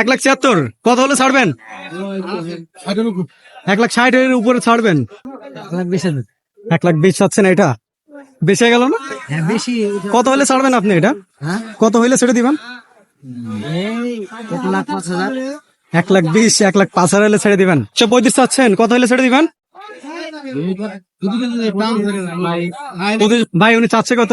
এক লাখ ছিয়াত্তর। কত হলে ছাড়বেন? এক লাখ ষাট এর উপরে ছাড়বেন। এক লাখ বিশ চাচ্ছেন এটা। বেঁচে গেল না? বেশি কত হলে ছাড়বেন আপনি এটা? কত হইলে ছেড়ে দিবেন? এক লাখ বিশ এক লাখ পাঁচ হাজার হলে ছেড়ে দিবেন। সে পঁয়ত্রিশ চাচ্ছেন কত হলে ছেড়ে দিবেন? ভাই উনি চাচ্ছে কত?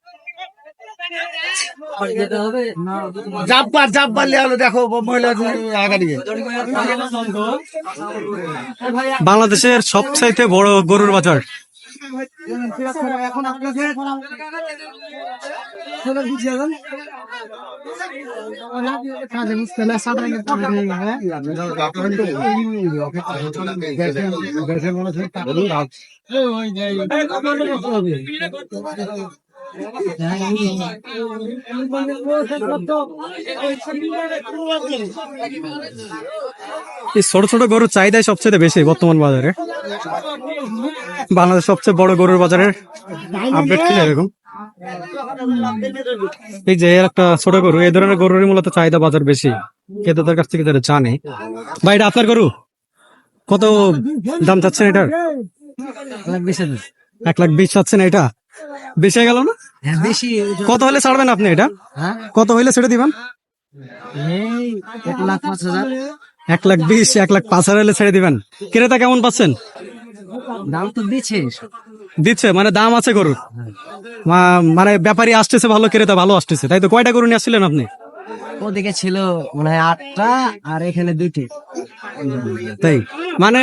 জাব্বার জাব্বার লিয়ে হলো দেখো মহিলা বাংলাদেশের সবচাইতে বড় গরুর বাজার। এখন আপনাকে এই ছোট ছোট গরুর চাহিদাই সবচেয়ে বেশি বর্তমান বাজারে। বাংলাদেশ সবচেয়ে বড় গরুর বাজারের আপডেট কি এরকম? এই যে একটা ছোট গরু, এই ধরনের গরুরই মূলত চাহিদা বাজার বেশি। ক্রেতাদের কাছ থেকে যারা জানে। ভাই, এটা আপনার গরু? কত দাম চাচ্ছেন এটার? বেশি এক লাখ বিশ চাচ্ছেন এটা? বেঁচে গেল না? হ্যাঁ বেশি। কত হলে ছাড়বেন আপনি এটা? হ্যাঁ? কত হইলে ছেড়ে দিবেন? এক লাখ পাঁচ হাজার। এক লাখ বিশ এক লাখ পাঁচ হাজার হলে ছেড়ে দিবেন। ক্রেতা কেমন পাচ্ছেন? দাম তো দিচ্ছে। দিচ্ছে মানে দাম আছে গরুর। মানে ব্যাপারী আসতেছে ভালো ক্রেতা ভালো আসতেছে। তাই তো কয়টা গরু নিয়ে আসছিলেন আপনি? ওদিকে ছিল মনে হয় আটটা আর এখানে দুইটি। তাই? মানে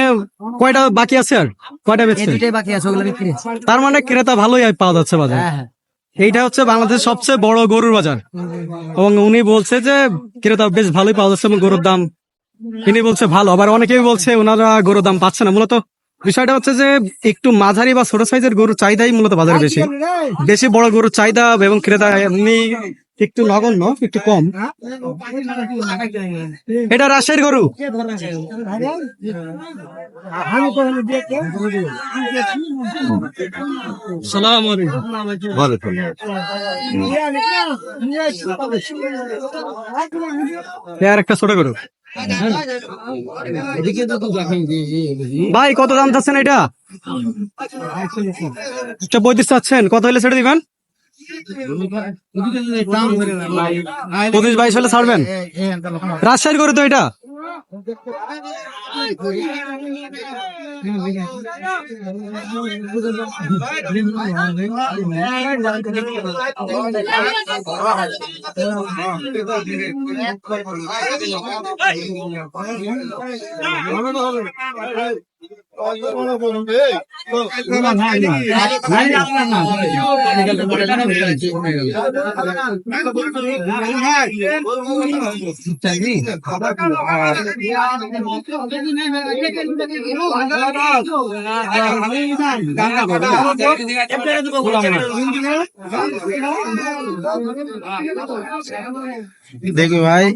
কয়টা বাকি আছে আর? কয়টা এই বেচছেন দুইটাই বাকি আছে ওগুলো বিক্রি তার মানে ক্রেতা ভালোই পাওয়া যাচ্ছে বাজারে। হ্যাঁ হ্যাঁ। এইটা হচ্ছে বাংলাদেশের সবচেয়ে বড় গরুর বাজার। এবং উনি বলছে যে ক্রেতা বেশ ভালোই পাওয়া যাচ্ছে এবং গরুর দাম। ইনি বলছে ভালো। আবার অনেকেই বলছে ওনারা গরুর দাম পাচ্ছে না। মূলত বিষয়টা হচ্ছে যে একটু মাঝারি বা ছোট সাইজের গরুর চাহিদাই মূলত বাজারে বেশি। বেশি বড় গরুর চাহিদা এবং ক্রেতা এমনি একটু নগণ্য একটু কম। এটা রাজশাহীর গরু। আর একটা ছোট গরু। ভাই কত দাম চাচ্ছেন এটা? এটা পঁয়ত্রিশ চাচ্ছেন। কত হলে ছেড়ে দিবেন? পঁচিশ বাইশ হলে ছাড়বেন? রাজশাহীর করে তো এটা? খাবার দেখি ভাই।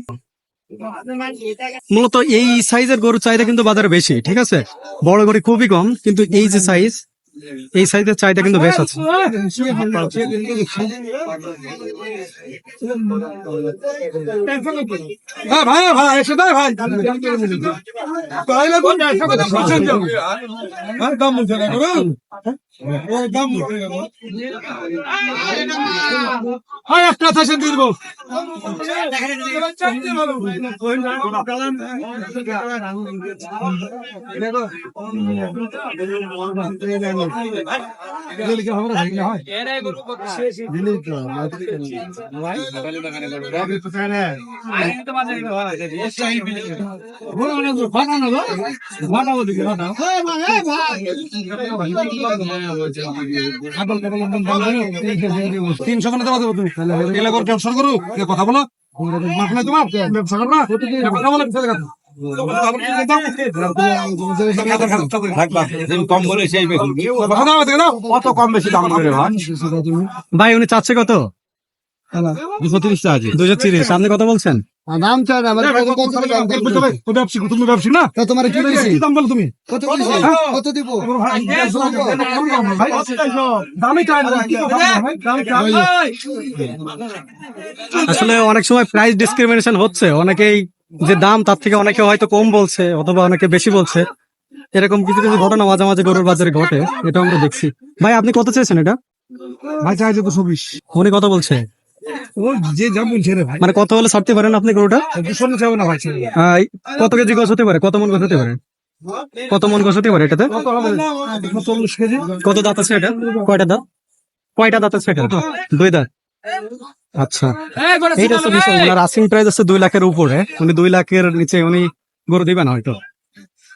মূলত এই সাইজের গরুর চাহিদা কিন্তু বাজারে বেশি, ঠিক আছে? বড় গরু খুবই কম, কিন্তু এই যে সাইজ এই সাইজের চাহিদা কিন্তু বেশ আছে। হ্যাঁ ভাই ভাই এসে কথা? হ্যাঁ, এই। দিলে কি হবে না? হয়? দিলে তিনশো দেওয়া দেবো তুমি এগুলা করে করো কথা বলো মাথা তোমার ব্যবসা করো কথা বলো করে ভাই ভাই উনি চাচ্ছে কত? দুশো তিরিশ টাকা দুশো তিরিশ। আপনি কত বলছেন? দাম চাই আমার কত কত দাম ব্যবসা তুমি ব্যবসা না? তোমার কি বলছি দাম বলো তুমি? কত কত দিব? দামই চাই না দাম চাই আসলে অনেক সময় প্রাইস ডিসক্রিমিনেশন হচ্ছে অনেকেই যে দাম তার থেকে অনেকে হয়তো কম বলছে অথবা অনেকে বেশি বলছে। এরকম কিছু কিছু ঘটনা মাঝে মাঝে গরুর বাজারে ঘটে এটা আমরা দেখছি। ভাই আপনি কত চেয়েছেন এটা? ভাই চাইছে তো চব্বিশ। উনি কত বলছে? ও যে যা বলছে রে ভাই। মানে কত হলে ছাড়তে পারেন আপনি গরুটা? দুশো চাইব না ভাই কত কেজি গোছ হতে পারে? কত মন গোছ হতে পারে? কত মন গোছ হতে পারে এটাতে? কত কেজি। কত দাঁত আছে এটা? কয়টা দাঁত? কয়টা দাঁত আছে এটা দুই দাঁত? আচ্ছা। এইটা হচ্ছে বিষয় ওনার আসিং প্রাইস আছে দুই লাখের উপরে উনি দুই লাখের নিচে উনি গরু দিবেন হয়তো।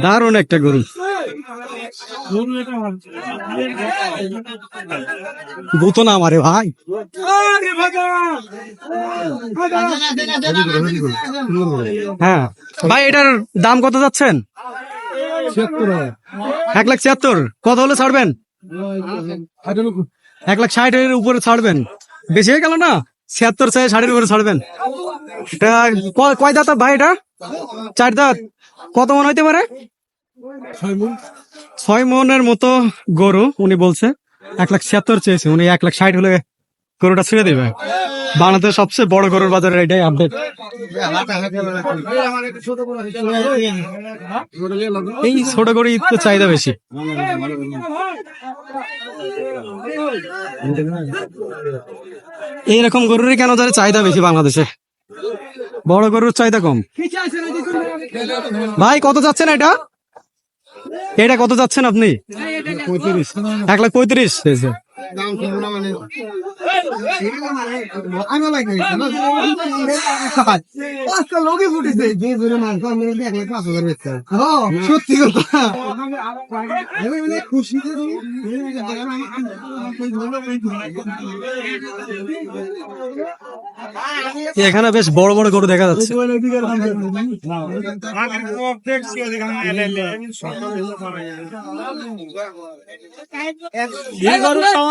দারুণ একটা গরু। গুতো না মারে ভাই। হ্যাঁ। ভাই, এটার দাম কত যাচ্ছেন? এক লাখ ছিয়াত্তর। কত হলে ছাড়বেন? এক লাখ ষাট এর উপরে ছাড়বেন। বেশি হয়ে গেল না? ছিয়াত্তর চাই ষাটের উপরে ছাড়বেন। এটা কয় দাঁত ভাই এটা? চার দাঁত। কত মন হইতে পারে? ছয় মনের মতো গরু উনি বলছে। এক লাখ ছিয়াত্তর চেয়েছে উনি এক লাখ ষাট হলে গরুটা ছেড়ে দেবে। বাংলাদেশের সবচেয়ে বড় গরুর বাজারের এটাই আপডেট এই ছোট গরু ঈদ তো চাহিদা বেশি। এইরকম গরুরই কেন ধরে চাহিদা বেশি বাংলাদেশে। বড় গরুর চাহিদা কম। ভাই, কত যাচ্ছেন এটা? এটা কত যাচ্ছেন আপনি? এক লাখ পঁয়ত্রিশ। হয়েছে। শুনব না মানে আমি লাগে। পাঁচটা লোকে ফুটেছে। যে জোরে মাংস আমি দেখলে পাঁচ হাজার বেচতে সত্যি কথা। মানে খুশিতে এখানে বেশ বড় বড় গরু দেখা যাচ্ছে।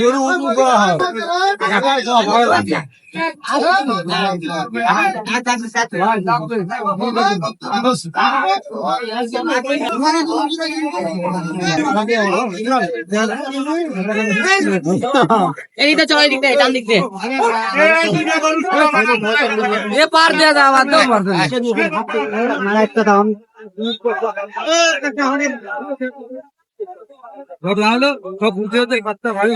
গরু এইটা চলে দিক দিয়ে ডান দিক দিয়ে এ পার দিয়ে দাও আমার দাও একটা দাম ঘটনা হলো সব বুঝতে হতে বাচ্চা ভাই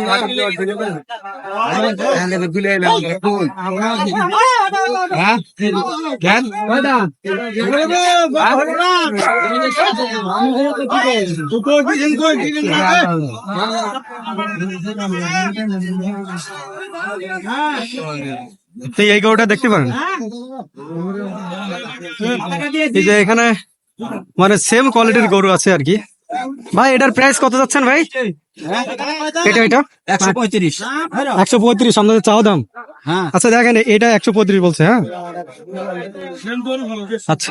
তুলে এলাম হ্যাঁ? কেন? এই গরুটা দেখতে পারেন এই যে এখানে মানে সেম কোয়ালিটির গরু আছে আর কি। ভাই এটার প্রাইস কত যাচ্ছেন ভাই? এটা এটা একশো পঁয়ত্রিশ। একশো পঁয়ত্রিশ আপনাদের চাওয়া দাম? হ্যাঁ। আচ্ছা দেখেন এটা একশো পঁয়ত্রিশ বলছে হ্যাঁ? আচ্ছা।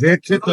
দেখছে তো